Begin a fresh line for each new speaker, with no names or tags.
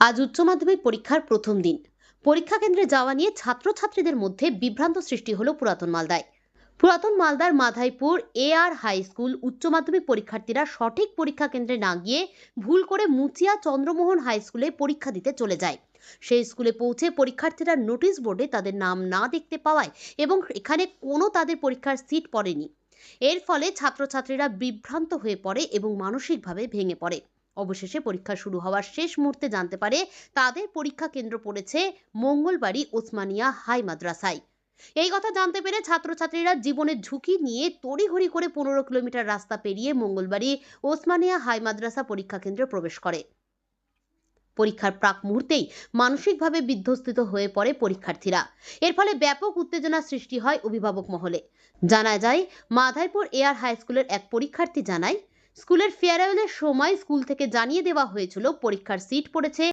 আজ উচ্চ মাধ্যমিক পরীক্ষার প্রথম দিন। পরীক্ষা কেন্দ্রে যাওয়া নিয়ে ছাত্রছাত্রীদের মধ্যে বিভ্রান্ত সৃষ্টি হলো পুরাতন মালদায়। পুরাতন মালদার Madhaipur A R high school উচ্চ মাধ্যমিক পরীক্ষার্থীরা সঠিক পরীক্ষা কেন্দ্রে না গিয়ে ভুল করে মুচিয়া চন্দ্রমোহন হাই স্কুলে পরীক্ষা দিতে চলে যায়। সেই স্কুলে পৌঁছে পরীক্ষার্থীরা নোটিশ বোর্ডে তাদের নাম না দেখতে পাওয়ায় এবং এখানে কোনো তাদের পরীক্ষার সিট পড়েনি। এর ফলে ছাত্রছাত্রীরা বিভ্রান্ত হয়ে পড়ে এবং মানসিকভাবে ভেঙে পড়ে। অবশেষে পরীক্ষা শুরু হওয়ার শেষ মুহূর্তে জানতে পারে তাদের পরীক্ষা কেন্দ্র পড়েছে মঙ্গলবাড়ি ওসমানিয়া হাই মাদ্রাসায়। এই কথা জানতে পেরে ছাত্রছাত্রীরা জীবনের ঝুঁকি নিয়ে তড়িঘড়ি করে পনেরো কিলোমিটার রাস্তা পেরিয়ে মঙ্গলবাড়ি ওসমানিয়া হাই মাদ্রাসা পরীক্ষা কেন্দ্রে প্রবেশ করে। পরীক্ষার প্রাক মুহূর্তেই মানসিকভাবে বিধ্বস্তিত হয়ে পড়ে পরীক্ষার্থীরা। এর ফলে ব্যাপক উত্তেজনা সৃষ্টি হয় অভিভাবক মহলে। জানা যায়, মাধাইপুর এয়ার হাই স্কুলের এক পরীক্ষার্থী জানায় স্কুলের ফেয়ারওয়েলের সময় স্কুল থেকে জানিয়ে দেওয়া হয়েছিল পরীক্ষার সিট পড়েছে।